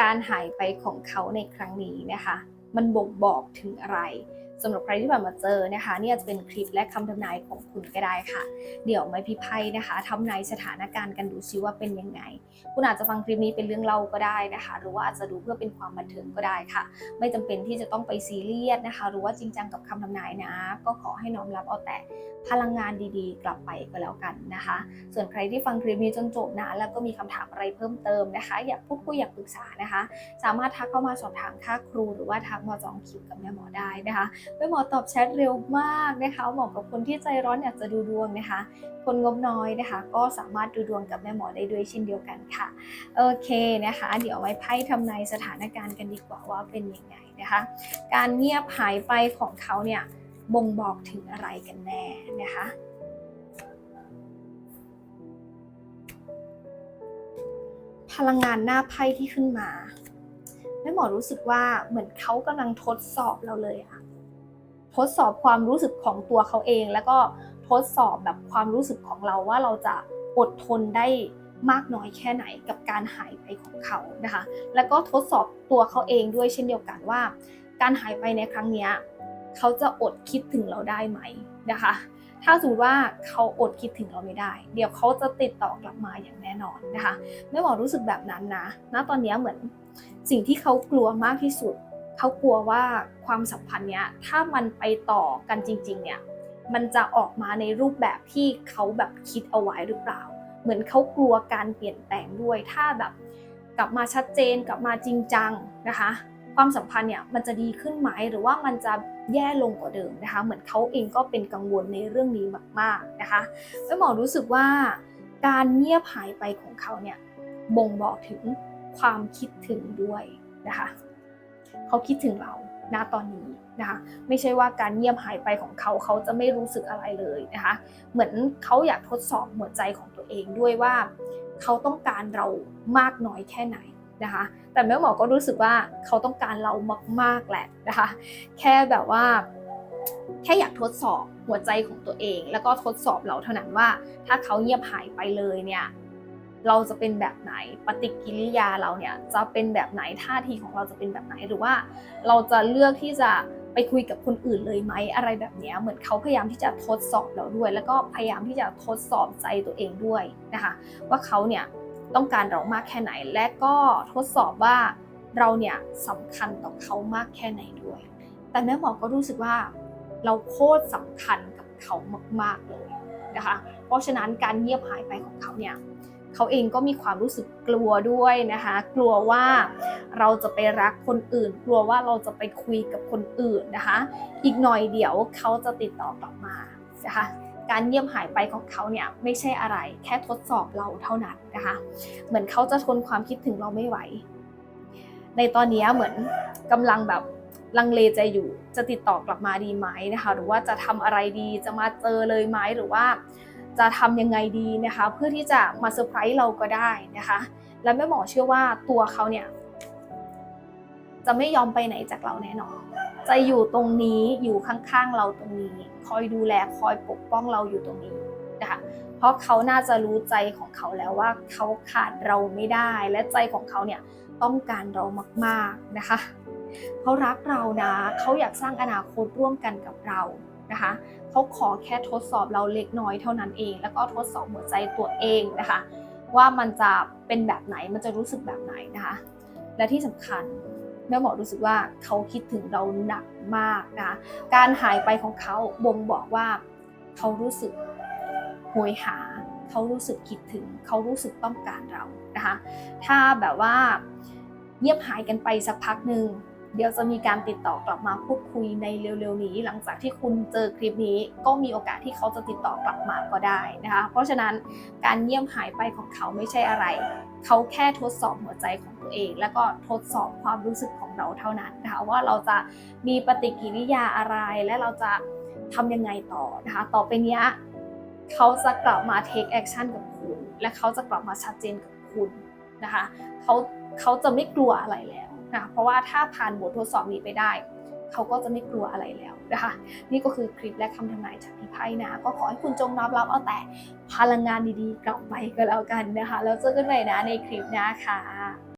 การหายไปของเขาในครั้งนี้นะคะ มันบ่งบอกถึงอะไร สำหรับใครที่ผ่านมาเจอนะคะนี่อาจจะเป็นคลิปและคำทำนายของคุณก็ได้ค่ะ เดี๋ยวไม่พิไพ่นะคะทำนายสถานการณ์กันดูซิว่าเป็นยังไง คุณอาจจะฟังคลิปนี้เป็นเรื่องเล่าก็ได้นะคะ หรือว่าอาจจะดูเพื่อเป็นความบันเทิงก็ได้ค่ะ ไม่จำเป็นที่จะต้องไปซีเรียสนะคะ หรือว่าจริงจังกับคำทำนายนะ ก็ขอให้น้อมรับเอาแต่พลังงานดีๆ กลับไปก็แล้วกันนะคะ ส่วนใครที่ฟังคลิปนี้จนจบนะ แล้วก็มีคำถามอะไรเพิ่มเติมนะคะ อยากพูดคุยอยากปรึกษานะคะ สามารถทักเข้ามาสอบถามค่าครู หรือว่าทักมาจองคิวกับแม่หมอได้นะคะแม่หมอตอบแชทเร็วมากนะคะเหมาะกับคนที่ใจร้อนอยากจะดูดวงนะคะ คนงบน้อยนะคะ ก็สามารถดูดวงกับแม่หมอได้ด้วยเช่นเดียวกันค่ะ โอเคนะคะ เดี๋ยวไว้ไพ่ทำนายสถานการณ์กันดีกว่าว่าเป็นยังไงนะคะ การเงียบหายไปของเขาเนี่ยบ่งบอกถึงอะไรกันแน่นะคะพลังงานหน้าไพ่ที่ขึ้นมาแม่หมอรู้สึกว่าเหมือนเขากำลังทดสอบเราเลยอะ ทดสอบความรู้สึกของตัวเขาเอง แล้วก็ทดสอบแบบความรู้สึกของเราว่าเราจะอดทนได้มากน้อยแค่ไหนกับการหายไปของเขานะคะ แล้วก็ทดสอบตัวเขาเองด้วยเช่นเดียวกันว่า การหายไปในครั้งนี้เขาจะอดคิดถึงเราได้ไหมนะคะ ถ้าสมมติว่าเขาอดคิดถึงเราไม่ได้ เดี๋ยวเขาจะติดต่อกลับมาอย่างแน่นอนนะคะแม่หมอรู้สึกแบบนั้นนะณตอนนี้เหมือนสิ่งที่เขากลัวมากที่สุด เขากลัวว่าความสัมพันธ์เนี้ยถ้ามันไปต่อกันจริง ๆ เนี่ยมันจะออกมาในรูปแบบที่เขาแบบคิดเอาไว้หรือเปล่า เหมือนเขากลัวการเปลี่ยนแปลงด้วย ถ้าแบบกลับมาชัดเจนกลับมาจริงจังนะคะ ความสัมพันธ์เนี่ยมันจะดีขึ้นไหมหรือว่ามันจะแย่ลงกว่าเดิมนะคะ เหมือนเขาเองก็เป็นกังวลในเรื่องนี้มากๆนะคะแม่หมอรู้สึกว่า การเงียบหายไปของเขาเนี่ยบ่งบอกถึงความคิดถึงด้วยนะคะ เขาคิดถึงเราณตอนนี้นะคะไม่ใช่ว่าการเงียบหายไปของเขาเขาจะไม่รู้สึกอะไรเลยนะคะเหมือนเขาอยากทดสอบหัวใจของตัวเองด้วยว่า เขาต้องการเรามากน้อยแค่ไหนนะคะแต่แม่หมอก็รู้สึกว่าเขาต้องการเรามากๆแหละนะคะแค่แบบว่า แค่อยากทดสอบหัวใจของตัวเอง แล้วก็ทดสอบเราเท่านั้นว่า ถ้าเขาเงียบหายไปเลยเนี่ย เราจะเป็นแบบไหนปฏิกิริยาเราเนี่ยจะเป็นแบบไหนท่าทีของเราจะเป็นแบบไหนหรือว่า เราจะเลือกที่จะไปคุยกับคนอื่นเลยไหมอะไรแบบนี้เหมือนเขาพยายามที่จะทดสอบเราด้วย แล้วก็พยายามที่จะทดสอบใจตัวเองด้วยนะคะว่าเขาเนี่ยต้องการเรามากแค่ไหน และก็ทดสอบว่าเราเนี่ยสำคัญต่อเขามากแค่ไหนด้วย แต่แม่หมอก็รู้สึกว่าเราโคตรสำคัญกับเขามากๆเลยนะคะเพราะฉะนั้นการเงียบหายไปของเขาเนี่ย เขาเองก็มีความรู้สึกกลัวด้วยนะคะ กลัวว่าเราจะไปรักคนอื่น กลัวว่าเราจะไปคุยกับคนอื่นนะคะ อีกหน่อยเดี๋ยวเขาจะติดต่อกลับมานะคะการเงียบหายไปของเขาเนี่ยไม่ใช่อะไรแค่ทดสอบเราเท่านั้นนะคะ เหมือนเขาจะทนความคิดถึงเราไม่ไหว ในตอนนี้เหมือนกำลังแบบลังเลใจอยู่จะติดต่อกลับมาดีไหมนะคะ หรือว่าจะทำอะไรดีจะมาเจอเลยไหมหรือว่า จะทำยังไงดีนะคะ เพื่อที่จะมาเซอร์ไพรส์เราก็ได้นะคะ และแม่หมอเชื่อว่าตัวเขาเนี่ยจะไม่ยอมไปไหนจากเราแน่นอน จะอยู่ตรงนี้อยู่ข้างๆเราตรงนี้ คอยดูแลคอยปกป้องเราอยู่ตรงนี้นะคะเพราะเขาน่าจะรู้ใจของเขาแล้วว่าเขาขาดเราไม่ได้ และใจของเขาเนี่ยต้องการเรามากๆนะคะเขารักเรานะเขาอยากสร้างอนาคตร่วมกันกับเรา นะคะเขาขอแค่ทดสอบเราเล็กน้อยเท่านั้นเอง แล้วก็ทดสอบหัวใจตัวเองนะคะ ว่ามันจะเป็นแบบไหนมันจะรู้สึกแบบไหนนะคะ และที่สำคัญแม่หมอรู้สึกว่าเขาคิดถึงเราหนักมากนะคะการหายไปของเขาบ่งบอกว่าเขารู้สึกโหยหา เขารู้สึกคิดถึง เขารู้สึกต้องการเรานะคะ ถ้าแบบว่าเงียบหายกันไปสักพักหนึ่ง เดี๋ยวจะมีการติดต่อกลับมาพูดคุยในเร็วๆนี้ หลังจากที่คุณเจอคลิปนี้ก็มีโอกาสที่เขาจะติดต่อกลับมาก็ได้นะคะ เพราะฉะนั้นการเงียบหายไปของเขาไม่ใช่อะไร เขาแค่ทดสอบหัวใจของตัวเอง แล้วก็ทดสอบความรู้สึกของเราเท่านั้นนะคะว่าเราจะมีปฏิกิริยาอะไรและเราจะทำยังไงต่อนะคะต่อไปนี้เขาจะกลับมา take action กับคุณ และเขาจะกลับมาชัดเจนกับคุณนะคะเขาเขาจะไม่กลัวอะไรแล้ว นะเพราะว่าถ้าผ่านบททดสอบนี้ไปได้ เขาก็จะไม่กลัวอะไรแล้วนะคะนี่ก็คือคลิปและคำทำนายจากพี่ไพ่นะก็ขอให้คุณจงรับรับเอาแต่พลังงานดีๆ กลับไปก็แล้วกันนะคะแล้วเจอกันใหม่นะในคลิปนะค่ะ